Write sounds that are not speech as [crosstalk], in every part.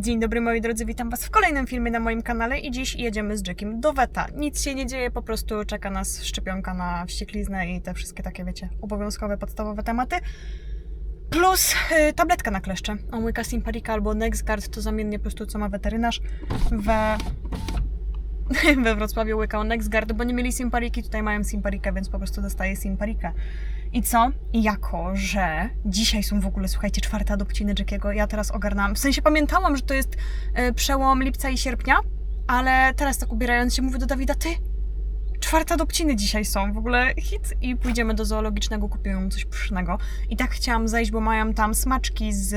Dzień dobry moi drodzy, witam Was w kolejnym filmie na moim kanale i dziś jedziemy z Jackiem do Weta. Nic się nie dzieje, po prostu czeka nas szczepionka na wściekliznę i te wszystkie takie, wiecie, obowiązkowe, podstawowe tematy. Plus y, tabletka na kleszcze. On łyka Simparica albo Nexgard, to zamiennie po prostu co ma weterynarz. We, [laughs] we Wrocławiu łykał Nexgard, bo nie mieli Simpariki, tutaj mają Simparikę, więc po prostu dostaje Simparikę. I co? I jako, że dzisiaj są w ogóle, słuchajcie, czwarte adopciny Jackiego, ja teraz ogarnęłam. W sensie pamiętałam, że to jest e, przełom lipca i sierpnia, ale teraz tak ubierając się mówię do Dawida, ty, czwarte adopciny dzisiaj są, w ogóle hit i pójdziemy do zoologicznego, kupimy mu coś pysznego. I tak chciałam zejść, bo mają tam smaczki z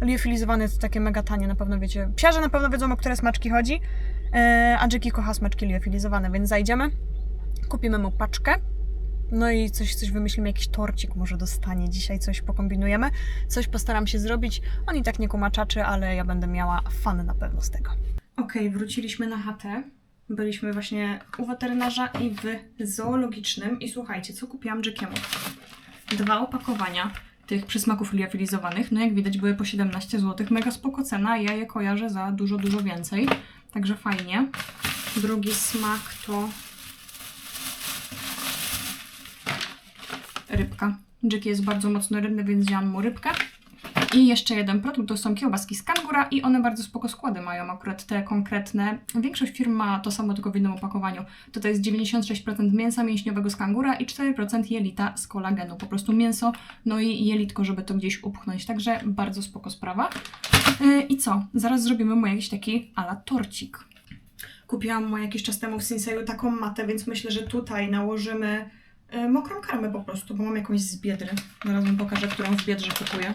liofilizowane, to takie mega tanie, na pewno wiecie. Psiarze na pewno wiedzą, o które smaczki chodzi, e, a Jackie kocha smaczki liofilizowane, więc zajdziemy, kupimy mu paczkę, no i coś, coś wymyślimy, jakiś torcik może dostanie. Dzisiaj coś pokombinujemy. Coś postaram się zrobić. On i tak nie kumaczaczy, ale ja będę miała fan na pewno z tego. Okej, wróciliśmy na chatę. Byliśmy właśnie u weterynarza i w zoologicznym. I słuchajcie, co kupiłam Jackiemu? Dwa opakowania tych przysmaków liofilizowanych. No jak widać były po 17 zł. Mega spoko cena. Ja je kojarzę za dużo, dużo więcej. Także fajnie. Drugi smak to rybka. Jack jest bardzo mocno rybny, więc wziąłam mu rybkę. I jeszcze jeden produkt to są kiełbaski z kangura i one bardzo spoko składy mają, akurat te konkretne. Większość firm ma to samo, tylko w innym opakowaniu. To jest 96% mięsa mięśniowego z kangura i 4% jelita z kolagenu. Po prostu mięso, no i jelitko, żeby to gdzieś upchnąć. Także bardzo spoko sprawa. Yy, I co? Zaraz zrobimy mu jakiś taki ala torcik. Kupiłam mu jakiś czas temu w Sinseju taką matę, więc myślę, że tutaj nałożymy mokrą karmę po prostu, bo mam jakąś z biedry. Zaraz wam pokażę, którą w biedrze kupuję.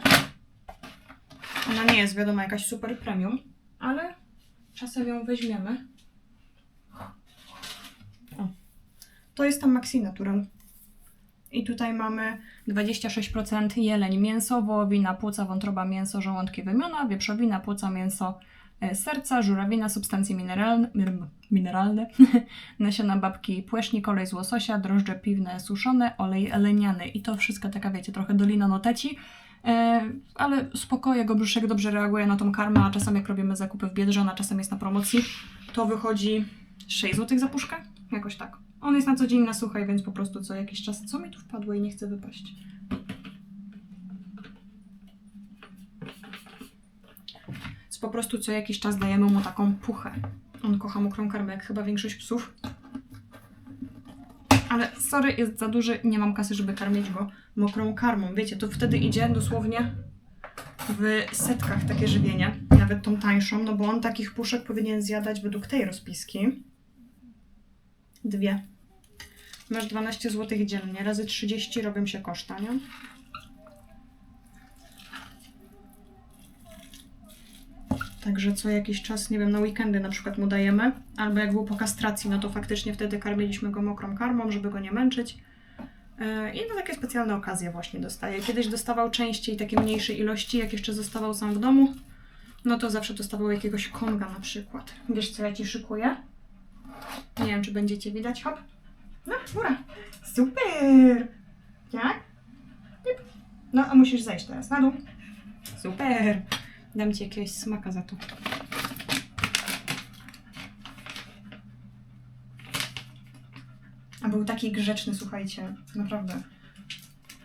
Ona nie jest wiadomo jakaś super premium, ale czasem ją weźmiemy. O. To jest tam Maxi Natural. I tutaj mamy 26% jeleń, mięso, wołowina, płuca, wątroba, mięso, żołądki, wymiona, wieprzowina, płuca, mięso, e, serca, żurawina, substancje mineralne, mineralne [laughs] nasiona babki, płesznik, olej z łososia, drożdże piwne suszone, olej leniany i to wszystko taka, wiecie, trochę dolina noteci, e, ale spoko, jego brzuszek dobrze reaguje na tą karmę, a czasem jak robimy zakupy w Biedrze, ona czasem jest na promocji, to wychodzi 6 zł za puszkę, jakoś tak. On jest na co dzień na suchej, więc po prostu co jakiś czas, co mi tu wpadło i nie chce wypaść. Po prostu co jakiś czas dajemy mu taką puchę. On kocha mokrą karmę, jak chyba większość psów. Ale sorry, jest za duży, nie mam kasy, żeby karmić go mokrą karmą. Wiecie, to wtedy idzie dosłownie w setkach takie żywienie, nawet tą tańszą, no bo on takich puszek powinien zjadać według tej rozpiski. Dwie. Masz 12 zł dziennie, razy 30 robią się koszta, nie? Także co jakiś czas, nie wiem, na weekendy na przykład mu dajemy, albo jak był po kastracji, no to faktycznie wtedy karmiliśmy go mokrą karmą, żeby go nie męczyć. Yy, I na takie specjalne okazje właśnie dostaje. Kiedyś dostawał częściej takie mniejsze ilości, jak jeszcze zostawał sam w domu, no to zawsze dostawał jakiegoś konga na przykład. Wiesz co ja Ci szykuję? Nie wiem, czy będziecie widać. Hop. No, góra. Super! Jak? No, a musisz zejść teraz na dół. Super! Dam Ci jakiegoś smaka za to. A był taki grzeczny, słuchajcie, naprawdę.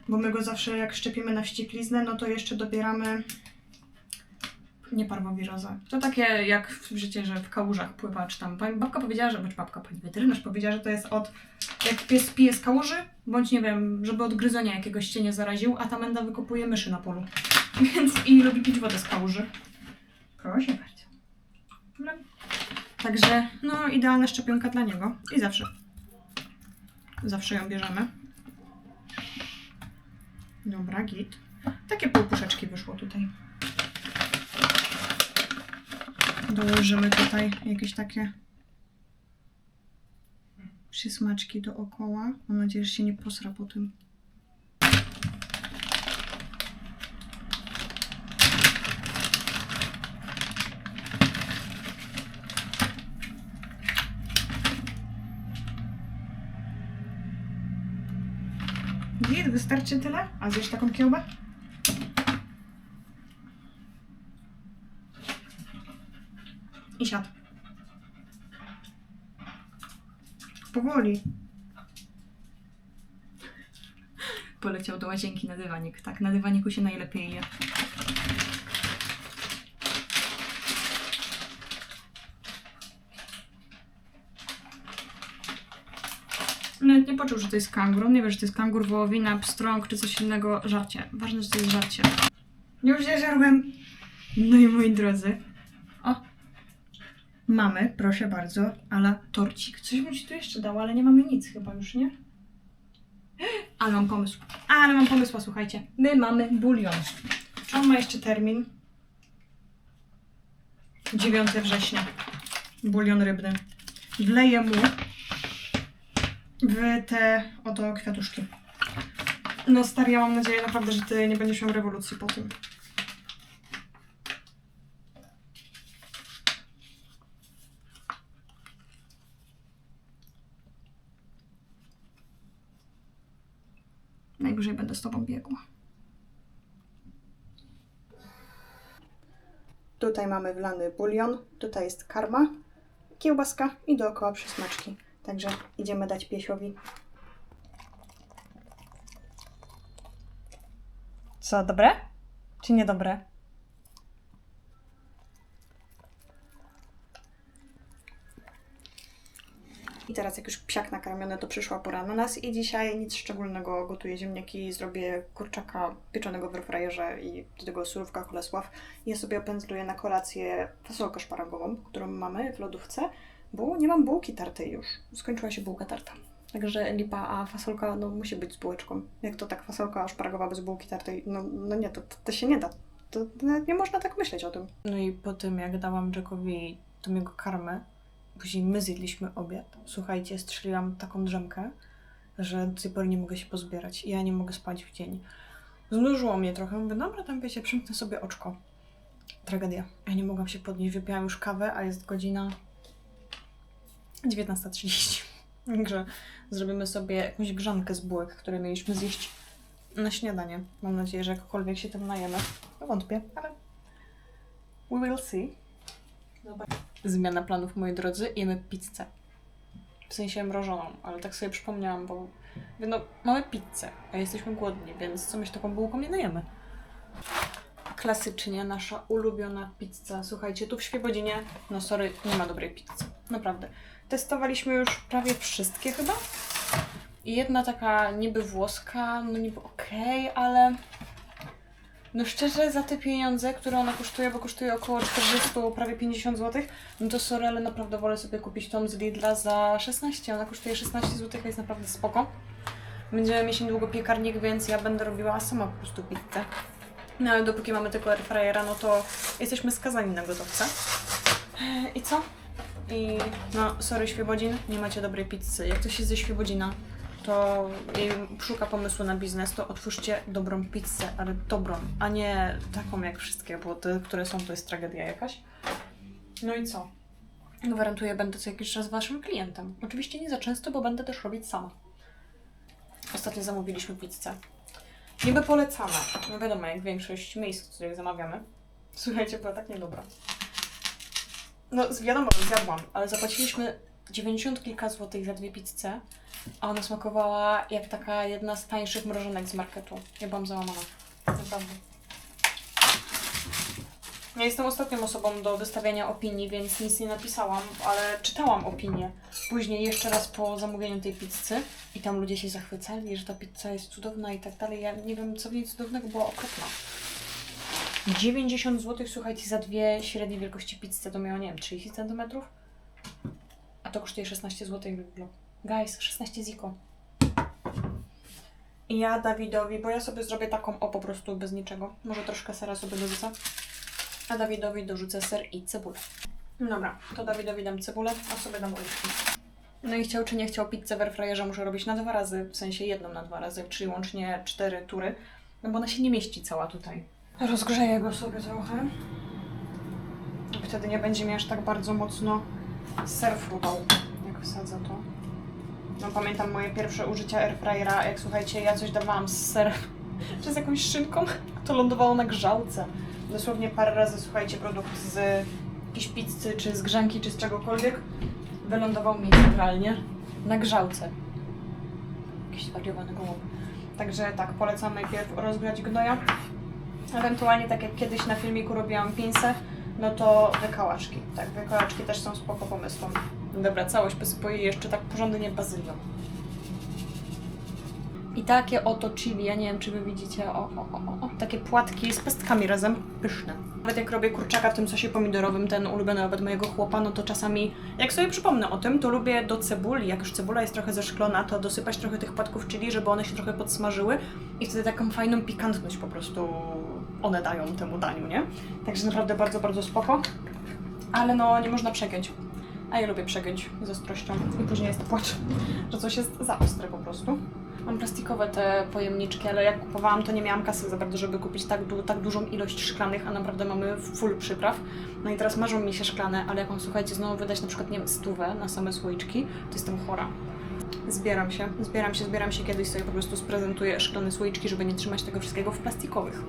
Bo my go zawsze, jak szczepimy na wściekliznę, no to jeszcze dobieramy nie parwowirozę. To takie jak w życie, że w kałużach pływa, czy tam. Pani babka powiedziała, że, czy babka, pani weterynarz powiedziała, że to jest od, jak pies pije z kałuży, bądź nie wiem, żeby od gryzonia jakiegoś cię nie zaraził, a ta menda wykopuje myszy na polu. [laughs] Więc i lubi pić wodę z kałuży. Proszę bardzo. Dobra. Także, no, idealna szczepionka dla niego. I zawsze. Zawsze ją bierzemy. Dobra, git. Takie półpuszeczki wyszło tutaj. Dołożymy tutaj jakieś takie przysmaczki dookoła. Mam nadzieję, że się nie posra po tym. Wystarczy tyle? A zjesz taką kiełbę? I siad. Powoli. Poleciał do łazienki na dywanik. Tak, na dywaniku się najlepiej je. Nawet nie poczuł, że to jest kangur. On nie wie, że to jest kangur, wołowina, pstrąg czy coś innego. Żarcie. Ważne, że to jest żarcie. Już się żarłem. No i moi drodzy. O. Mamy, proszę bardzo, ale torcik. Coś bym ci tu jeszcze dał, ale nie mamy nic chyba już, nie? Ale mam pomysł. Ale mam pomysł, słuchajcie. My mamy bulion. Czy on ma jeszcze termin? 9 września. Bulion rybny. Wleję mu w te oto kwiatuszki. No stary, ja mam nadzieję naprawdę, że ty nie będziesz miał rewolucji po tym. Najwyżej będę z tobą biegła. Tutaj mamy wlany bulion, tutaj jest karma, kiełbaska i dookoła przysmaczki. Także idziemy dać piesiowi. Co, dobre? Czy niedobre? I teraz jak już psiak nakarmiony, to przyszła pora na nas i dzisiaj nic szczególnego gotuję ziemniaki, zrobię kurczaka pieczonego w airfryerze i do tego surówka Kolesław. Ja sobie opędzluję na kolację fasolkę szparagową, którą mamy w lodówce, bo nie mam bułki tartej już. Skończyła się bułka tarta. Także lipa, a fasolka no, musi być z bułeczką. Jak to tak fasolka szparagowa bez bułki tartej? No, no nie, to, to, się nie da. To, to nie można tak myśleć o tym. No i po tym, jak dałam Jackowi tą jego karmę, później my zjedliśmy obiad. Słuchajcie, strzeliłam taką drzemkę, że do tej pory nie mogę się pozbierać. Ja nie mogę spać w dzień. Znużyło mnie trochę. Mówię, dobra, tam wiecie, przymknę sobie oczko. Tragedia. Ja nie mogłam się podnieść. Wypiłam już kawę, a jest godzina 19.30. Także zrobimy sobie jakąś grzankę z bułek, które mieliśmy zjeść na śniadanie. Mam nadzieję, że jakkolwiek się tym najemy. No wątpię, ale we will see. Zmiana planów, moi drodzy. Jemy pizzę. W sensie mrożoną, ale tak sobie przypomniałam, bo no mamy pizzę, a jesteśmy głodni, więc co my się taką bułką nie najemy? Klasycznie nasza ulubiona pizza. Słuchajcie, tu w Świebodzinie, no sorry, nie ma dobrej pizzy. Naprawdę. Testowaliśmy już prawie wszystkie chyba. I jedna taka niby włoska, no niby okej, ale no szczerze za te pieniądze, które ona kosztuje, bo kosztuje około 40, prawie 50 zł, no to sorry, ale naprawdę wolę sobie kupić tą z Lidla za 16. Ona kosztuje 16 zł, a jest naprawdę spoko. Będziemy mieć niedługo piekarnik, więc ja będę robiła sama po prostu pizzę. No ale dopóki mamy tylko airfryera, no to jesteśmy skazani na gotowce. I co? I no, sorry Świebodzin, nie macie dobrej pizzy. Jak ktoś jest ze Świebodzina, to i szuka pomysłu na biznes, to otwórzcie dobrą pizzę, ale dobrą, a nie taką jak wszystkie, bo te, które są, to jest tragedia jakaś. No i co? Gwarantuję, będę co jakiś czas waszym klientem. Oczywiście nie za często, bo będę też robić sama. Ostatnio zamówiliśmy pizzę. Niby polecamy. No wiadomo, jak większość miejsc, w których zamawiamy. Słuchajcie, była tak niedobra. No, z- wiadomo, zjadłam, ale zapłaciliśmy 90 kilka złotych za dwie pizze, a ona smakowała jak taka jedna z tańszych mrożonek z marketu. Ja byłam załamana. Naprawdę. Ja jestem ostatnią osobą do wystawiania opinii, więc nic nie napisałam, ale czytałam opinię. Później jeszcze raz po zamówieniu tej pizzy i tam ludzie się zachwycali, że ta pizza jest cudowna i tak dalej. Ja nie wiem, co w niej cudownego była okropna. 90 zł, słuchajcie, za dwie średniej wielkości pizzy to miało, nie wiem, 30 cm? A to kosztuje 16 zł. Guys, 16 ziko. I ja Dawidowi, bo ja sobie zrobię taką o po prostu bez niczego. Może troszkę sera sobie dorzucę. A Dawidowi dorzucę ser i cebulę. Dobra, to Dawidowi dam cebulę, a sobie dam oliwki. No i chciał czy nie chciał pizzę w airfryerze muszę robić na dwa razy, w sensie jedną na dwa razy, czyli łącznie cztery tury, no bo ona się nie mieści cała tutaj. Rozgrzeję go sobie trochę. Wtedy nie będzie mi aż tak bardzo mocno ser fruwał, jak wsadzę to. No pamiętam moje pierwsze użycia airfryera, jak słuchajcie, ja coś dawałam z serem czy z jakąś szynką, to lądowało na grzałce. Dosłownie parę razy, słuchajcie, produkt z jakiejś pizzy, czy z grzanki, czy z czegokolwiek, wylądował mi centralnie na grzałce. Jakiś zwariowany gołąb. Także tak, polecam najpierw rozgrzać gnoja. Ewentualnie, tak jak kiedyś na filmiku robiłam pince, no to wykałaczki. Tak, wykałaczki też są spoko pomysłem. Dobra, całość posypuję jeszcze tak porządnie bazylią. I takie oto chili, ja nie wiem czy wy widzicie, o, o, o, o, takie płatki z pestkami razem, pyszne. Nawet jak robię kurczaka w tym sosie pomidorowym, ten ulubiony obiad mojego chłopa, no to czasami, jak sobie przypomnę o tym, to lubię do cebuli, jak już cebula jest trochę zeszklona, to dosypać trochę tych płatków chili, żeby one się trochę podsmażyły i wtedy taką fajną pikantność po prostu one dają temu daniu, nie? Także naprawdę bardzo, bardzo spoko. Ale no, nie można przegiąć. A ja lubię przegiąć z ostrością i później jest płacz, że coś jest za ostre po prostu. Mam plastikowe te pojemniczki, ale jak kupowałam, to nie miałam kasy za bardzo, żeby kupić tak, du- tak dużą ilość szklanych, a naprawdę mamy full przypraw. No i teraz marzą mi się szklane, ale jak słuchajcie, znowu wydać na przykład, nie wiem, stówę na same słoiczki, to jestem chora. Zbieram się, zbieram się, zbieram się, kiedyś sobie po prostu sprezentuję szklane słoiczki, żeby nie trzymać tego wszystkiego w plastikowych.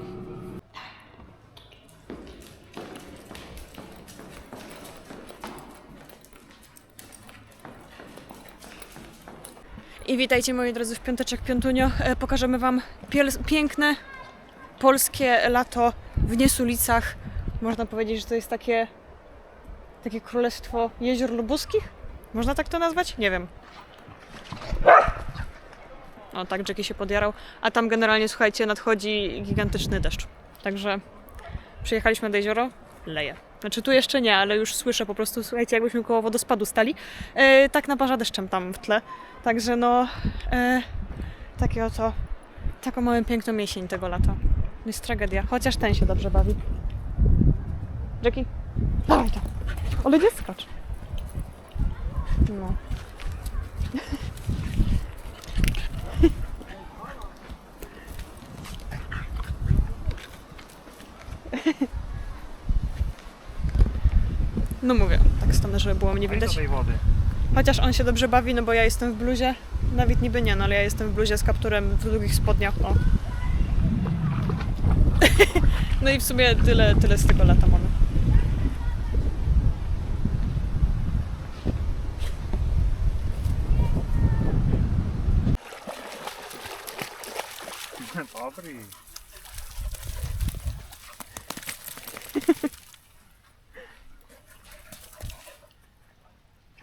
Witajcie moi drodzy w piąteczek piątunio. E, Pokażemy Wam piękne polskie lato w Niesulicach. Można powiedzieć, że to jest takie takie królestwo jezior lubuskich? Można tak to nazwać? Nie wiem. O, tak, Jackie się podjarał. A tam generalnie, słuchajcie, nadchodzi gigantyczny deszcz. Także przyjechaliśmy do jezioro, leje. Znaczy tu jeszcze nie, ale już słyszę po prostu, słuchajcie, jakbyśmy koło wodospadu stali. E, tak naparza deszczem tam w tle. Także no, e, takie oto, taką mamy piękną jesień tego lata. Jest tragedia, chociaż ten się dobrze bawi. Jackie, dawaj to. Ale nie skacz. No. [laughs] No mówię, tak stanę, żeby było mnie widać. wody. Chociaż on się dobrze bawi, no bo ja jestem w bluzie. Nawet niby nie, no ale ja jestem w bluzie z kapturem w długich spodniach. O. [laughs] no i w sumie tyle, tyle z tego lata mamy. Dobry.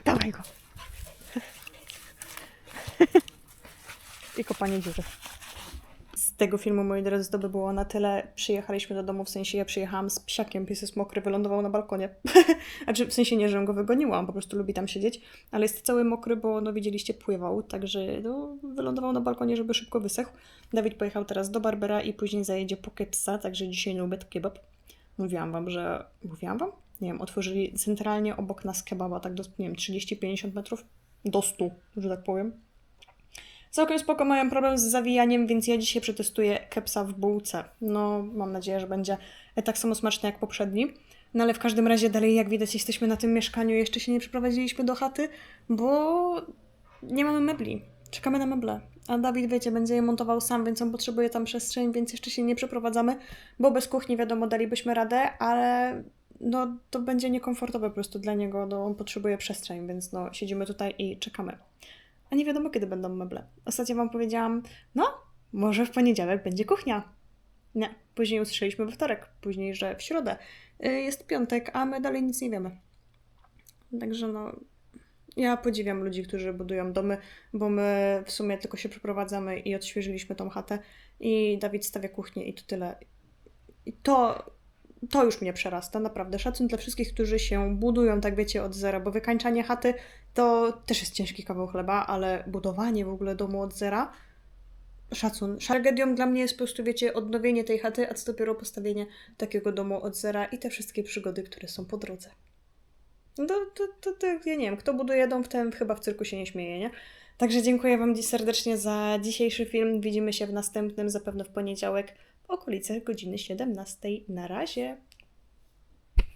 Dawaj go. Kopanie dziury. Z tego filmu, moi drodzy, to by było na tyle. Przyjechaliśmy do domu, w sensie ja przyjechałam z psiakiem, pies jest mokry, wylądował na balkonie. [laughs] znaczy, w sensie nie, że go wygoniłam, po prostu lubi tam siedzieć, ale jest cały mokry, bo no widzieliście, pływał, także no, wylądował na balkonie, żeby szybko wysechł. Dawid pojechał teraz do Barbera i później zajedzie po kepsa, także dzisiaj nubet kebab. Mówiłam wam, że... Mówiłam wam? Nie wiem, otworzyli centralnie obok nas kebaba, tak do, nie wiem, 30-50 metrów do 100, że tak powiem. Całkiem spoko, mają problem z zawijaniem, więc ja dzisiaj przetestuję kepsa w bułce. No, mam nadzieję, że będzie tak samo smaczny jak poprzedni. No ale w każdym razie dalej, jak widać, jesteśmy na tym mieszkaniu, jeszcze się nie przeprowadziliśmy do chaty, bo nie mamy mebli. Czekamy na meble. A Dawid, wiecie, będzie je montował sam, więc on potrzebuje tam przestrzeń, więc jeszcze się nie przeprowadzamy, bo bez kuchni, wiadomo, dalibyśmy radę, ale no to będzie niekomfortowe po prostu dla niego, no on potrzebuje przestrzeń, więc no siedzimy tutaj i czekamy. A nie wiadomo, kiedy będą meble. Ostatnio Wam powiedziałam, no, może w poniedziałek będzie kuchnia. Nie, później usłyszeliśmy we wtorek, później, że w środę. Y, Jest piątek, a my dalej nic nie wiemy. Także no, ja podziwiam ludzi, którzy budują domy, bo my w sumie tylko się przeprowadzamy i odświeżyliśmy tą chatę i Dawid stawia kuchnię i to tyle. I to, to już mnie przerasta, naprawdę. Szacun dla wszystkich, którzy się budują, tak wiecie, od zera, bo wykańczanie chaty to też jest ciężki kawał chleba, ale budowanie w ogóle domu od zera, szacun. Tragedią dla mnie jest po prostu, wiecie, odnowienie tej chaty, a co dopiero postawienie takiego domu od zera i te wszystkie przygody, które są po drodze. No to, to, to, to ja nie wiem, kto buduje dom, w tym chyba w cyrku się nie śmieje, nie? Także dziękuję Wam dziś serdecznie za dzisiejszy film. Widzimy się w następnym, zapewne w poniedziałek, w okolicach godziny 17. Na razie.